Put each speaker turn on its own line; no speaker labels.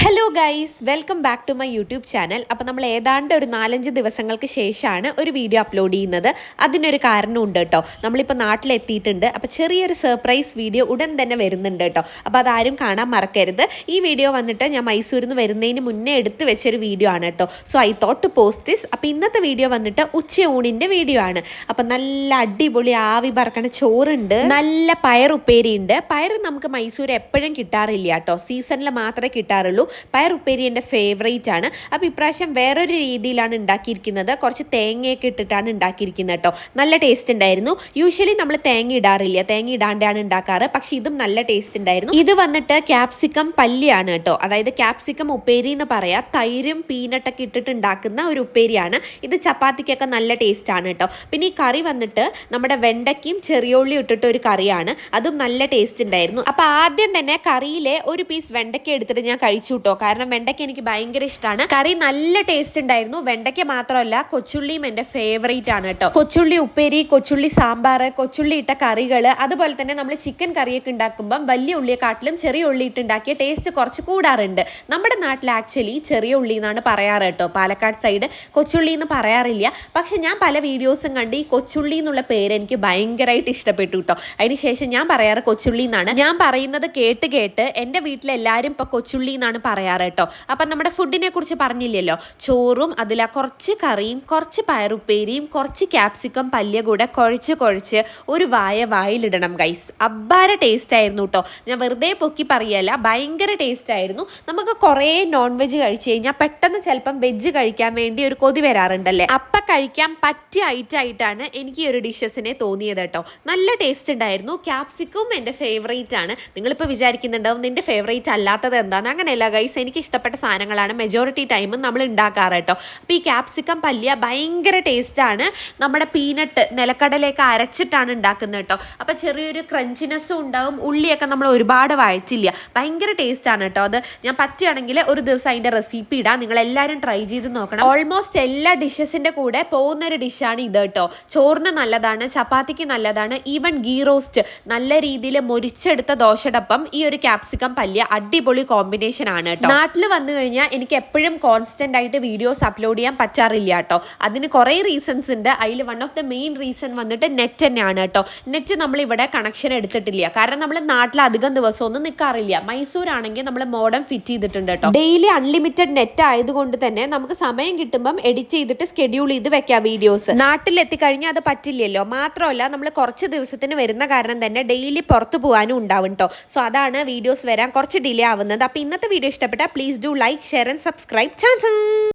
Hello guys welcome back to my YouTube channel അപ്പോൾ നമ്മൾ ഏതാണ്ട് ഒരു നാലഞ്ച് ദിവസങ്ങൾക്ക് ശേഷമാണ് ഒരു വീഡിയോ അപ്ലോഡ് ചെയ്യുന്നത്. അതിനൊരു കാരണമുണ്ട് കേട്ടോ. നമ്മളിപ്പോൾ നാട്ടിലെത്തിയിട്ടുണ്ട്. അപ്പോൾ ചെറിയൊരു സർപ്രൈസ് വീഡിയോ ഉടൻ തന്നെ വരുന്നുണ്ട് കേട്ടോ. അപ്പോൾ അതാരും കാണാൻ മറക്കരുത്. ഈ വീഡിയോ വന്നിട്ട് ഞാൻ മൈസൂരിൽ നിന്ന് വരുന്നതിന് മുന്നേ എടുത്ത് വെച്ചൊരു വീഡിയോ ആണ് കേട്ടോ. So I thought to post this അപ്പോൾ ഇന്നത്തെ വീഡിയോ വന്നിട്ട് ഉച്ചയൂണിന്റെ വീഡിയോ ആണ്. അപ്പോൾ നല്ല അടിപൊളി ആവി പറക്കണ ചോറുണ്ട്. നല്ല പയർ ഉപ്പേരിയുണ്ട് പയർ നമുക്ക് മൈസൂർ എപ്പോഴും കിട്ടാറില്ല കേട്ടോ. സീസണിൽ മാത്രമേ കിട്ടാറുള്ളൂ. പയർ ഉപ്പേരി എന്റെ ഫേവറേറ്റ് ആണ്. അപ്പോൾ ഇപ്രാവശ്യം വേറൊരു രീതിയിലാണ് ഉണ്ടാക്കിയിരിക്കുന്നത്. കുറച്ച് തേങ്ങയൊക്കെ ഇട്ടിട്ടാണ് ഉണ്ടാക്കിയിരിക്കുന്നത് കേട്ടോ. നല്ല ടേസ്റ്റ് ഉണ്ടായിരുന്നു. യൂഷ്വലി നമ്മൾ തേങ്ങ ഇടാറില്ല. തേങ്ങ ഇടാണ്ടാണ് ഉണ്ടാക്കാറ്. പക്ഷേ ഇതും നല്ല ടേസ്റ്റ് ഉണ്ടായിരുന്നു. ഇത് വന്നിട്ട് ക്യാപ്സിക്കം പല്ലിയാണ് കേട്ടോ. അതായത് ക്യാപ്സിക്കം ഉപ്പേരി എന്ന് പറയാം തൈരും പീനട്ടൊക്കെ ഇട്ടിട്ട് ഉണ്ടാക്കുന്ന ഒരു ഉപ്പേരിയാണ്. ഇത് ചപ്പാത്തിക്കൊക്കെ നല്ല ടേസ്റ്റ് ആണ് കേട്ടോ. പിന്നെ ഈ കറി വന്നിട്ട് നമ്മുടെ വെണ്ടയ്ക്കും ചെറിയുള്ളിയും ഇട്ടിട്ട് ഒരു കറിയാണ്. അതും നല്ല ടേസ്റ്റ് ഉണ്ടായിരുന്നു. അപ്പോൾ ആദ്യം തന്നെ കറിയിലെ ഒരു പീസ് വെണ്ടയ്ക്ക എടുത്തിട്ട് ഞാൻ കഴിച്ചു കേട്ടോ കാരണം വെണ്ടയ്ക്ക എനിക്ക് ഭയങ്കര ഇഷ്ടമാണ് കറി നല്ല ടേസ്റ്റ് ഉണ്ടായിരുന്നു. വെണ്ടയ്ക്ക മാത്രമല്ല കൊച്ചുള്ളിയും എന്റെ ഫേവറേറ്റ് ആണ് കേട്ടോ. കൊച്ചുള്ളി ഉപ്പേരി കൊച്ചുള്ളി സാമ്പാർ കൊച്ചുള്ളി ഇട്ട കറികൾ അതുപോലെ തന്നെ നമ്മൾ ചിക്കൻ കറിയൊക്കെ ഉണ്ടാക്കുമ്പം വലിയ ഉള്ളിയെക്കാട്ടിലും ചെറിയ ഉള്ളി ഇട്ടുണ്ടാക്കിയ ടേസ്റ്റ് കുറച്ച് കൂടാറുണ്ട്. നമ്മുടെ നാട്ടിൽ ആക്ച്വലി ചെറിയ ഉള്ളി എന്നാണ് പറയാറ് കേട്ടോ. പാലക്കാട് സൈഡ് കൊച്ചുള്ളി എന്ന് പറയാറില്ല. പക്ഷെ ഞാൻ പല വീഡിയോസും കണ്ട് ഈ കൊച്ചുള്ളി എന്നുള്ള പേര് എനിക്ക് ഭയങ്കരമായിട്ട് ഇഷ്ടപ്പെട്ടു കേട്ടോ. അതിനുശേഷം ഞാൻ പറയാറ് കൊച്ചുള്ളി എന്നാണ്. ഞാൻ പറയുന്നത് കേട്ട് കേട്ട് എന്റെ വീട്ടിലെല്ലാവരും ഇപ്പോൾ കൊച്ചുള്ളി എന്നാണ് പറയാറ് കേട്ടോ. അപ്പം നമ്മുടെ ഫുഡിനെ കുറിച്ച് പറഞ്ഞില്ലല്ലോ. ചോറും അതിൽ കുറച്ച് കറിയും കുറച്ച് പയറുപ്പേരിയും കുറച്ച് ക്യാപ്സിക്കം പല്ലിയ കൂടെ കുഴച്ച് കുഴച്ച് ഒരു വായ വായിലിടണം ഗൈസ് അബ്ബാര ടേസ്റ്റ് ആയിരുന്നു കേട്ടോ. ഞാൻ വെറുതെ പൊക്കി പറയല്ല ഭയങ്കര ടേസ്റ്റ് ആയിരുന്നു. നമുക്ക് കുറേ നോൺ വെജ് കഴിച്ചു കഴിഞ്ഞാൽ പെട്ടെന്ന് ചിലപ്പം വെജ് കഴിക്കാൻ വേണ്ടി ഒരു കൊതി വരാറുണ്ടല്ലേ? അപ്പം കഴിക്കാൻ പറ്റിയ ഐറ്റം ആയിട്ടാണ് എനിക്ക് ഈ ഒരു ഡിഷസിനെ തോന്നിയത് കേട്ടോ. നല്ല ടേസ്റ്റ് ഉണ്ടായിരുന്നു. ക്യാപ്സിക്കും എന്റെ ഫേവറേറ്റ് ആണ്. നിങ്ങളിപ്പോൾ വിചാരിക്കുന്നുണ്ടാവും നിന്റെ ഫേവറേറ്റ് അല്ലാത്തത് എന്താണെന്ന് അങ്ങനെയല്ല ഗൈസ് എനിക്ക് ഇഷ്ടപ്പെട്ട സാധനങ്ങളാണ് മെജോറിറ്റി ടൈമും നമ്മൾ ഉണ്ടാക്കാറ് കേട്ടോ. അപ്പോൾ ഈ ക്യാപ്സിക്കം പല്ലിയ ഭയങ്കര ടേസ്റ്റാണ് നമ്മുടെ പീനട്ട് നിലക്കടലേക്ക് അരച്ചിട്ടാണ് ഉണ്ടാക്കുന്നത് കേട്ടോ. അപ്പോൾ ചെറിയൊരു ക്രഞ്ചിനെസ്സും ഉണ്ടാവും. ഉള്ളിയൊക്കെ നമ്മൾ ഒരുപാട് വഴച്ചില്ല ഭയങ്കര ടേസ്റ്റാണ് കേട്ടോ അത്. ഞാൻ പറ്റുകയാണെങ്കിൽ ഒരു ദിവസം അതിന്റെ റെസിപ്പി ഇടാം. നിങ്ങൾ എല്ലാവരും ട്രൈ ചെയ്ത് നോക്കണം. ഓൾമോസ്റ്റ് എല്ലാ ഡിഷസിന്റെ കൂടെ പോകുന്നൊരു ഡിഷാണ് ഇത് കേട്ടോ. ചോറിന് നല്ലതാണ് ചപ്പാത്തിക്ക് നല്ലതാണ് ഈവൻ ഗീ റോസ്റ്റ് നല്ല രീതിയിൽ മൊരിച്ചെടുത്ത ദോശടൊപ്പം ഈ ഒരു ക്യാപ്സിക്കം പല്ലിയ അടിപൊളി കോമ്പിനേഷൻ ആണ്. കേട്ടോ. നാട്ടിൽ വന്നു കഴിഞ്ഞാൽ എനിക്ക് എപ്പോഴും കോൺസ്റ്റന്റ് ആയിട്ട് വീഡിയോസ് അപ്ലോഡ് ചെയ്യാൻ പറ്റാറില്ല കേട്ടോ. അതിന് കുറേ റീസൺസ് ഉണ്ട്. അതിൽ one of the main reason വന്നിട്ട് നെറ്റ് തന്നെയാണ് കേട്ടോ. നെറ്റ് നമ്മൾ ഇവിടെ കണക്ഷൻ എടുത്തിട്ടില്ല. കാരണം നമ്മൾ നാട്ടിൽ അധികം ദിവസമൊന്നും നിൽക്കാറില്ല മൈസൂർ ആണെങ്കിൽ നമ്മൾ മോഡം ഫിറ്റ് ചെയ്തിട്ടുണ്ട് കേട്ടോ. ഡെയിലി അൺലിമിറ്റഡ് നെറ്റ് ആയതുകൊണ്ട് തന്നെ നമുക്ക് സമയം കിട്ടുമ്പം എഡിറ്റ് ചെയ്തിട്ട് സ്കെഡ്യൂൾ ചെയ്ത് വെക്കാം വീഡിയോസ് നാട്ടിൽ എത്തിക്കഴിഞ്ഞാൽ അത് പറ്റില്ലല്ലോ. മാത്രമല്ല നമ്മൾ കുറച്ച് ദിവസത്തിന് വരുന്ന കാരണം തന്നെ ഡെയിലി പുറത്ത് പോകാനും ഉണ്ടാവും കേട്ടോ. സോ അതാണ് വീഡിയോസ് വരാൻ കുറച്ച് ഡിലേ ആവുന്നത്. അപ്പോൾ ഇന്നത്തെ വീഡിയോ ഇഷ്ടപ്പെട്ടാൽ please do like share and subscribe chance